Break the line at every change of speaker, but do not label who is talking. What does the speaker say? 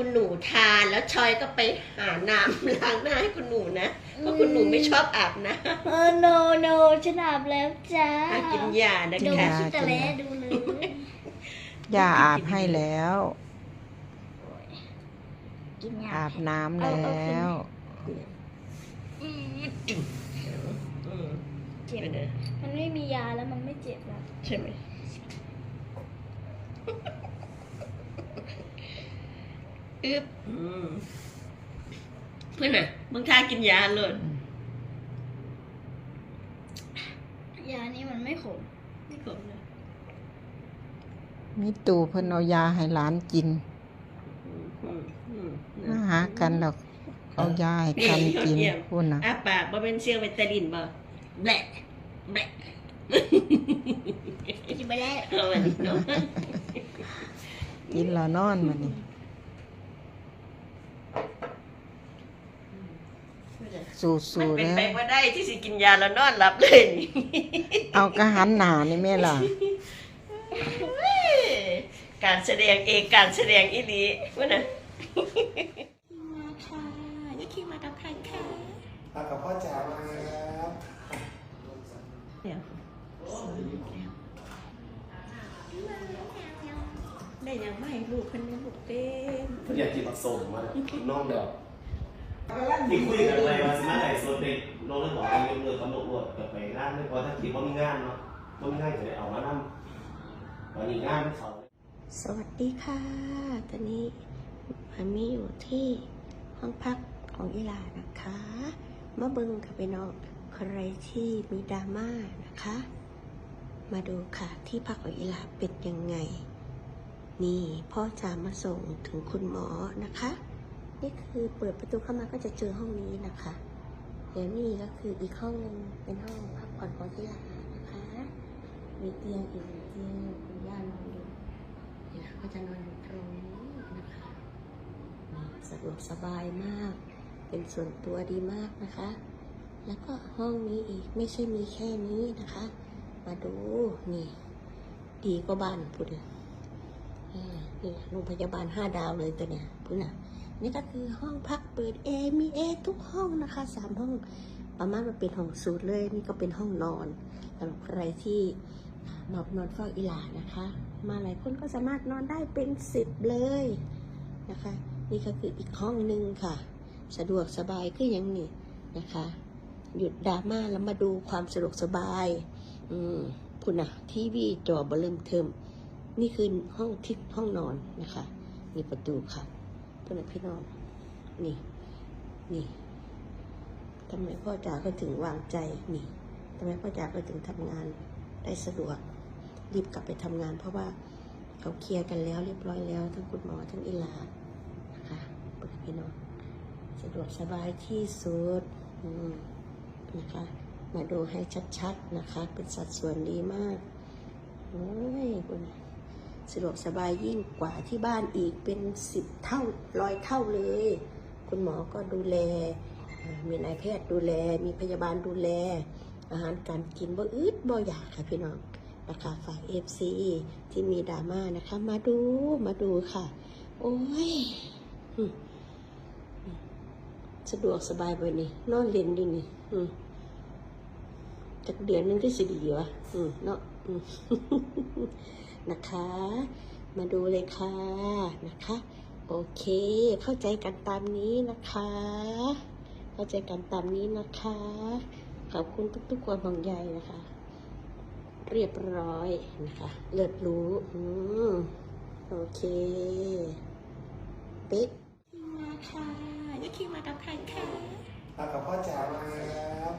คุณหนูทานแล้วชอยก็ไปหาน้ำล้างหน้าให้คุณหนูนะเพราะคุณหนูไม่ชอบอาบน้
เออโนโนฉันอาบแล้วจ้าำ
อะกินยานะ
ดู
คะ
คิดแต่แลดูเลย
ย่าอาบให้แล้ว
กินยา
อาบน้ำ
เอาเอา
แล้ว
อืมอืม
เจ็บ
เดี๋ยว
มันไม่มียาแล้วมันไม่เจ็บแล้ว
ใช่ไหม อึ๊บอืมเพื่อนน่ะบางท่ากินยาเลย
ยานี้มันไม่ขม
ไม่ขมเลย
มีตู่เพิ่นเอายาให้หลานกิน
อืมอืมอืม
มาหากันดอกเอายาให้กันกิน
เยี่ยม
พุ่นน่ะ
อาปากบ่เป็นเสียงเวตาลินบ่แบะแบะ
กินไปแล้ว
เอาอันนี้เนาะ
กินแล้วนอนมานี่ สูสู
มันเป็น
แล้ว
ไปบ่ได้ที่สิกินยาแล้วนอนหลับเลยนี่
เอากระหันหนานี่แม่ล่ะ
การแสดงเอกการแสดงอีหลีว่าน่ะมาค่ะนี่คิดมากับใครค่ะ
มากับพ่อจ๋ามาครับ
เดี๋ยวได้ยังไม่ลูกคนนี้ลูกเต็ม
เพิ่งอยากกินผักสมมาน้องเดียว
ที่คุยกันอะไรมาสมาไหนโซนเด็กน้องเลยบอกว่ายกเลิกกำหนดรวดกับไปงานไม่พอถ้าคิดว่ามีงานเนาะว่ามีงานจะได้เอามานั่งตอนนี้งานเขา
สวัสดีค่ะ ตอนนี้มามีอยู่ที่ห้องพักของอีลานะคะมาเบิงค่ะพี่น้องใครที่มีดราม่านะคะ มาดูค่ะที่พักของอีลาเป็นยังไง นี่พ่อจะมาส่งถึงคุณหมอนะคะ นี่คือเปิดประตูเข้ามาก็จะเจอห้องนี้นะคะเดี๋ยวนี่ก็คืออีกห้องหนึ่งเป็นห้องพักผ่อนของอีหลานะคะ มีเตียงอีกเตียงคุณย่านอนอยู่นี่นะก็จะนอนอยู่ตรงนี้นะคะสะดวกสบายมาก เป็นส่วนตัวดีมากนะคะ แล้วก็ห้องนี้อีกไม่ใช่มีแค่นี้นะคะ มาดูนี่ ดีกว่าบ้านพูดเลยอ่านี่โรงพยาบาลห้าดาวเลยตัวเนี้ยพูดนะ นี่ก็คือห้องพักเปิดเอมีเอทุกห้องนะคะสามห้องประมาณมันเป็นห้องสูตรเลย นี่ก็เป็นห้องนอนสำหรับใครที่มานอนเฝ้าอีหลานะคะ มาหลายคนก็สามารถนอนได้เป็นสิบเลยนะคะ นี่ก็คืออีกห้องหนึ่งค่ะ สะดวกสบายคืออย่างนี้นะคะ หยุดดราม่าแล้วมาดูความสะดวกสบาย อืมคุณนะทีวีจอบเริ่มเทิมนี่คือห้องทิศห้องนอนนะคะ มีประตูค่ะ เพื่อนพี่น้อง นี่ นี่ทำไมพ่อจ๋าก็ถึงวางใจ นี่ทำไมพ่อจ๋าก็ถึงทำงานได้สะดวก รีบกลับไปทำงาน เพราะว่าเขาเคลียร์กันแล้วเรียบร้อยแล้ว ทั้งคุณหมอทั้งอีลานะคะเปิดพี่น้องสะดวกสบายที่สุดนะคะมาดูให้ชัดๆนะคะ เป็นสัดส่วนดีมาก โอ้ยคุณ สะดวกสบายยิ่งกว่าที่บ้านอีกเป็นสิบเท่าร้อยเท่าเลย คุณหมอก็ดูแล มีนายแพทย์ดูแล มีพยาบาลดูแล อาหารการกินบ่อึดบ่อยากค่ะพี่น้องนะคะฝายเอฟซีที่มีดราม่านะคะ มาดูมาดูค่ะ โอ้ยสะดวกสบายไปนี่นอนเล่นดินี่อืจากเดือนนึงที่สิดีวะอืมเนาะ นะคะ มาดูเลยค่ะนะคะ โอเค เข้าใจกันตามนี้นะคะ เข้าใจกันตามนี้นะคะ ขอบคุณทุกๆความห่วงใยนะคะ เรียบร้อยนะคะเลิศรู้อืมโอเคเป๊ะมาค่ะนี่คิดมากับใครค่ะ
มากับพ่อจ๋ามาครับ